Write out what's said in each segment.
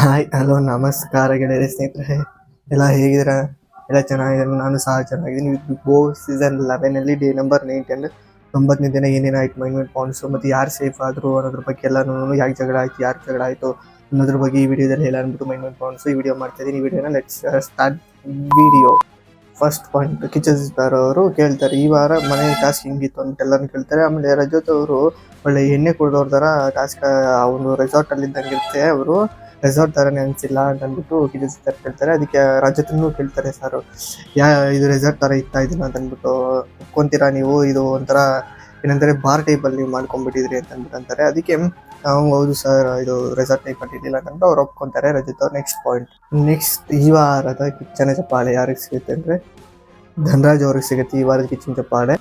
Hi, hello, ನಮಸ್ಕಾರ ಗೆಳೆಯರೆ, ಸ್ನೇಹಿತರೆ. ಎಲ್ಲ ಹೇಗಿದ್ದೀರಾ? ಎಲ್ಲ ಚೆನ್ನಾಗಿದ್ದಾರೆ? ನಾನು ಸಹ ಚೆನ್ನಾಗಿದ್ದೀನಿ. ಬಿಗ್ ಬಾಸ್ ಸೀಸನ್ ಲೆವೆನಲ್ಲಿ ಡೇ ನಂಬರ್ ನೈನ್ ಟೆನ್ ಒಂಬತ್ತನೇ ದಿನ ಏನೇನಾಯ್ತು ಮೈನ್ಮೆಂಟ್ ಪಾಯಿಂಟ್ಸು, ಮತ್ತು ಯಾರು ಸೇಫ್ ಆದರು ಅನ್ನೋದ್ರ ಬಗ್ಗೆ ಎಲ್ಲನೂ ಯಾಕೆ ಜಗಳ ಆಯ್ತು, ಯಾರು ಜಗಳ ಆಯಿತು ಅನ್ನೋದ್ರ ಬಗ್ಗೆ ಈ ವಿಡಿಯೋದಲ್ಲಿ ಎಲ್ಲ ಅಂದ್ಬಿಟ್ಟು ಮೈಂಡ್ಮೆಂಟ್ ಪಾಯಿಂಟ್ಸು ಈ ವಿಡಿಯೋ ಮಾಡ್ತಾ ಇದ್ದೀನಿ. ಈ ವಿಡಿಯೋನ let's start video first point sister ಅವರು ಕೇಳ್ತಾರೆ, ಈ ವಾರ ಮನೆ ಟಾಸ್ಕ್ ಹಿಂಗಿತ್ತು? ಅಂತ ಎಲ್ಲರೂ ಕೇಳ್ತಾರೆ. ಆಮೇಲೆ ರಜೋತ್ ಅವರು, ಒಳ್ಳೆ ಎಣ್ಣೆ ಕುಡಿದವ್ರ ಥರ ಟಾಸ್ಕ್ ಆ ಒಂದು ರೆಸಾರ್ಟಲ್ಲಿ ಇದ್ದಂಗೆ ಇರುತ್ತೆ. ಅವರು ರೆಸಾರ್ಟ್ ಥರನೇ ಅನಿಸಿಲ್ಲ ಅಂತ ಅಂದ್ಬಿಟ್ಟು ಕಿಚನ್ ಸಿಸ್ಟರ್ ಕೇಳ್ತಾರೆ. ಅದಕ್ಕೆ ರಜತನ್ನು ಕೇಳ್ತಾರೆ, ಸರ್, ಯಾ, ಇದು ರೆಸಾರ್ಟ್ ಥರ ಇತ್ತಾ ಇದನ್ನ ಅಂತ ಅಂದ್ಬಿಟ್ಟು ಒಪ್ಕೊಂತೀರಾ ನೀವು? ಇದು ಒಂಥರ, ಏನಂತಾರೆ ಬಾರ್ ಟೈಪಲ್ಲಿ ಮಾಡ್ಕೊಂಡ್ಬಿಟ್ಟಿದ್ರಿ ಅಂತ ಅಂದ್ಬಿಟ್ಟು ಅಂತಾರೆ. ಅದಕ್ಕೆ ನಾವು ಹೌದು ಸರ್ ಇದು ರೆಸಾರ್ಟ್ ಟೈಪ್ ಮಾಡಿದ್ದಿಲ್ಲ ಅಂತ ಅವ್ರು ಒಪ್ಕೊಂತಾರೆ ರಜಿತ್ ಅವ್ರು ನೆಕ್ಸ್ಟ್ ಪಾಯಿಂಟ್ ನೆಕ್ಸ್ಟ್ ಈ ವಾರದ ಕಿಚ್ಚನ ಚಪ್ಪಾಳೆ ಯಾರಿಗೆ ಸಿಗುತ್ತೆ ಅಂದರೆ ಧನರಾಜ್ ಅವ್ರಿಗೆ ಸಿಗುತ್ತೆ ಈ ವಾರದ ಕಿಚ್ಚನ ಚಪ್ಪಾಳೆ.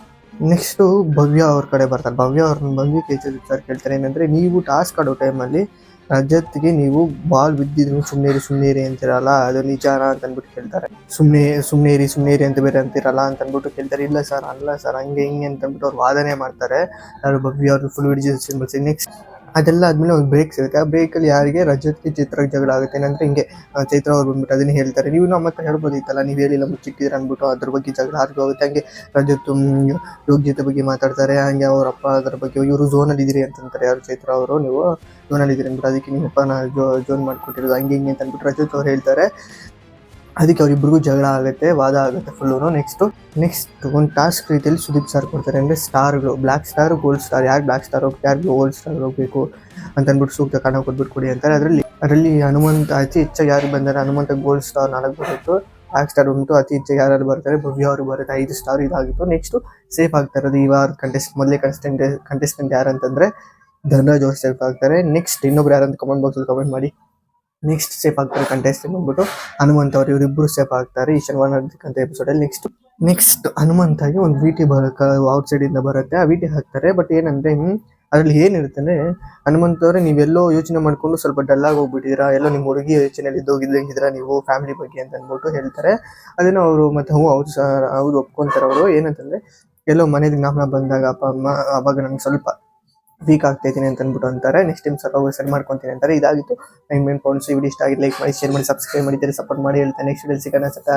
ನೆಕ್ಸ್ಟು ಭವ್ಯ ಅವ್ರ ಕಡೆ ಬರ್ತಾರೆ. ಭವ್ಯ ಅವ್ರನ್ನ ಬಂದು ಜಿ ಸರ್ ಕೇಳ್ತಾರೆ ಏನಂದರೆ, ನೀವು ಟಾಸ್ಕ್ ಆಡೋ ಟೈಮಲ್ಲಿ ರಜತ್ಗೆ ನೀವು ಬಾಲ್ ಬಿದ್ದಿದ್ರು ಸುಮ್ಮನೆ ಸುಮ್ಮನೆ ಅಂತಿರಲ್ಲ, ಅದು ನಿಜಾನ ಅಂತ ಅಂದ್ಬಿಟ್ಟು ಕೇಳ್ತಾರೆ. ಸುಮ್ಮನೆ ಸುಮ್ಮನೆ ಸುಮ್ಮನೆ ಅಂತ ಬೇರೆ ಅಂತಿರಲ್ಲ ಅಂತ ಅಂದ್ಬಿಟ್ಟು ಕೇಳ್ತಾರೆ. ಇಲ್ಲ ಸರ್ ಅಲ್ಲ ಸರ್ ಹಂಗೆ ಹಿಂಗೆ ಅಂತ ಅಂದ್ಬಿಟ್ಟು ಅವ್ರು ವಾದನೆ ಮಾಡ್ತಾರೆ. ಯಾರು ಭವ್ಯ ಅವ್ರನ್ನ ಫುಲ್ ವಿಡಿಯೋಸ್ ನೆಕ್ಸ್ಟ್ ಅದೆಲ್ಲ ಆದಮೇಲೆ ಒಂದು ಬ್ರೇಕ್ ಸಿಗುತ್ತೆ ಆ ಬ್ರೇಕಲ್ಲಿ ಯಾರಿಗೆ ರಜತ್ಗೆ ಚಿತ್ರಕ್ಕೆ ಜಗಳ ಆಗುತ್ತೆ ಏನಂದ್ರೆ ಹಿಂಗೆ ಚೈತ್ರ ಅವ್ರು ಬಂದ್ಬಿಟ್ಟು ಅದನ್ನ ಹೇಳ್ತಾರೆ. ನೀವು ನಮ್ಮ ಹತ್ರ ಹೇಳ್ಬೋದಿತ್ತಲ್ಲ, ನೀವು ಹೇಳಿಲ್ಲ ಮುಚ್ಚಿಟ್ಟಿದ್ರೆ ಅಂದ್ಬಿಟ್ಟು ಅದ್ರ ಬಗ್ಗೆ ಜಗಳ ಆರ್ಗೂ ಆಗುತ್ತೆ. ಹಂಗೆ ರಜತ್ ಯೋಗ್ಯತೆ ಬಗ್ಗೆ ಮಾತಾಡ್ತಾರೆ. ಹಂಗೆ ಅವ್ರ ಅಪ್ಪ ಅದ್ರ ಬಗ್ಗೆ ಇವರು ಝೋನಲ್ಲಿ ಇದ್ದೀರಿ ಅಂತಂತಾರೆ ಯಾರು ಚೈತ್ರ ಅವರು. ನೀವು ಝೋನಲ್ಲಿ ಇದ್ದೀರಿ ಅಂದ್ಬಿಟ್ಟು ಅದಕ್ಕೆ ನಿಮ್ಮ ಅಪ್ಪನ ಜೋ ಝೋನ್ ಮಾಡ್ಕೊಟ್ಟಿರೋದು. ಹಂಗೆ ಹಿಂಗೆ ಅಂತ ಅಂದ್ಬಿಟ್ಟು ರಜತ್ ಅವ್ರು ಹೇಳ್ತಾರೆ. ಅದಕ್ಕೆ ಅವರಿಬ್ಬರಿಗೂ ಜಗಳ ಆಗುತ್ತೆ, ವಾದ ಆಗುತ್ತೆ ಫುಲ್ಲು ನೆಕ್ಸ್ಟು ನೆಕ್ಸ್ಟ್ ಒಂದು ಟಾಸ್ಕ್ ರೀತಿಯಲ್ಲಿ ಸುದೀಪ್ ಸರ್ ಕೊಡ್ತಾರೆ. ಅಂದರೆ ಸ್ಟಾರ್ಗಳು ಬ್ಲ್ಯಾಕ್ ಸ್ಟಾರ್ ಗೋಲ್ಡ್ ಸ್ಟಾರ್ ಯಾರು ಬ್ಲ್ಯಾಕ್ ಸ್ಟಾರ್ ಹೋಗ್ಬೇಕು ಯಾರು ಗೋಲ್ಡ್ ಸ್ಟಾರ್ ಹೋಗಬೇಕು ಅಂತ ಅಂದ್ಬಿಟ್ಟು ಸೂಕ್ತ ಕಾರಣ ಕೊಟ್ಬಿಟ್ಟು ಕೊಡಿ ಅಂತಾರೆ. ಅದರಲ್ಲಿ ಅದರಲ್ಲಿ ಹನುಮಂತ ಅತಿ ಹೆಚ್ಚಾಗಿ ಯಾರು ಬಂದರೆ? ಹನುಮಂತ ಗೋಲ್ಡ್ ಸ್ಟಾರ್ ನಾಲ್ಕು ಬರುತ್ತೆ ಬ್ಲ್ಯಾಕ್ ಸ್ಟಾರ್ ಉಂಟು ಅತಿ ಹೆಚ್ಚಾಗಿ ಯಾರು ಬರ್ತಾರೆ? ಭವ್ಯ ಅವರು ಬರುತ್ತೆ. ಐದು ಸ್ಟಾರ್ ಇದಾಗಿತ್ತು. ನೆಕ್ಸ್ಟ್ ಸೇಫ್ ಆಗ್ತಾ ಇರೋದು ವಾರ ಕಂಟೆಸ್ಟ್ ಮೊದಲೇ ಕಂಟೆಸ್ಟೆಂಟ್ ಕಂಟೆಸ್ಟೆಂಟ್ ಯಾರು ಅಂತಂದರೆ ಧನರಾಜ್ ಅವ್ರು ಸೇಫ್ ಆಗ್ತಾರೆ. ನೆಕ್ಸ್ಟ್ ಇನ್ನೊಬ್ರು ಯಾರಂತ ಕಮೆಂಟ್ ಬಾಕ್ಸಲ್ಲಿ ಕಮೆಂಟ್ ಮಾಡಿ. ನೆಕ್ಸ್ಟ್ ಸೇಫ್ ಆಗ್ತಾರೆ ಕಂಟೆಸ್ಟೆಂಟ್ ಬಂದ್ಬಿಟ್ಟು ಹನುಮಂತ ಅವರು ಇವರಿಬ್ಬರು ಸೇಫ್ ಆಗ್ತಾರೆ ಈ ಶನಿವಾರ ಅಂತ ಎಪಿಸೋಡಲ್ಲಿ ನೆಕ್ಸ್ಟ್ ನೆಕ್ಸ್ಟ್ ಹನುಮಂತಾಗಿ ಒಂದು ವಿಟಿ ಬರ ಔಟ್ ಸೈಡ್ ಇಂದ ಬರುತ್ತೆ. ಆ ವಿಟಿ ಹಾಕ್ತಾರೆ ಬಟ್ ಏನಂದ್ರೆ ಅದ್ರಲ್ಲಿ ಏನಿರುತ್ತೆ ಅಂದ್ರೆ ಹನುಮಂತ ಅವರೇ ನೀವೆಲ್ಲೋ ಯೋಚನೆ ಮಾಡ್ಕೊಂಡು ಸ್ವಲ್ಪ ಡಲ್ ಆಗಿ ಹೋಗ್ಬಿಟ್ಟಿದ್ದೀರಾ, ಎಲ್ಲೋ ನಿಮ್ಮ ಹುಡುಗಿ ಯೋಚನೆಯಲ್ಲಿ ಇದ್ದೋಗಿದ್ದಂಗಿದ್ದೀರಾ ನೀವು ಫ್ಯಾಮಿಲಿ ಬಗ್ಗೆ ಅಂತ ಅಂದ್ಬಿಟ್ಟು ಹೇಳ್ತಾರೆ. ಅದನ್ನ ಅವರು ಮತ್ತೆ ಹ್ಞೂ ಅವ್ರು ಸಹ ಅವ್ರು ಒಪ್ಕೊಂತಾರೆ ಅವರು. ಏನಂತಂದ್ರೆ, ಎಲ್ಲೋ ಮನೆಯ ಜ್ಞಾಪನ ಬಂದಾಗ ಅಪ್ಪ, ಅಮ್ಮ, ಅವಾಗ ನಂಗೆ ಸ್ವಲ್ಪ ವೀಕ್ ಆಗ್ತಾ ಇದ್ದೀನಿ ಅಂತ ಅಂದ್ಬಿಟ್ಟು ಅಂತಾರೆ ನೆಕ್ಸ್ಟ್ ಟೈಮ್ ಹೋಗಿ ಸರಿ ಮಾಡ್ಕೊತೀನಿ ಅಂತಾರೆ. ಇದಾಗಿತ್ತು. ನೈನ್ ಮೇನ್ ಪಾಯಿಂಟ್ಸ್ ವಿಡಿಯೋ ಇಷ್ಟ ಆಗಿ ಲೈಕ್ ಮಾಡಿ ಶೇರ್ ಮಾಡಿ ಸಬ್ಸ್ಕ್ರೈಬ್ ಮಾಡಿದ್ದೀರಿ ಸಪೋರ್ಟ್ ಮಾಡಿ ಹೇಳ್ತಾರೆ ನೆಕ್ಸ್ಟ್ ಸಿಗೋಣ ಸತ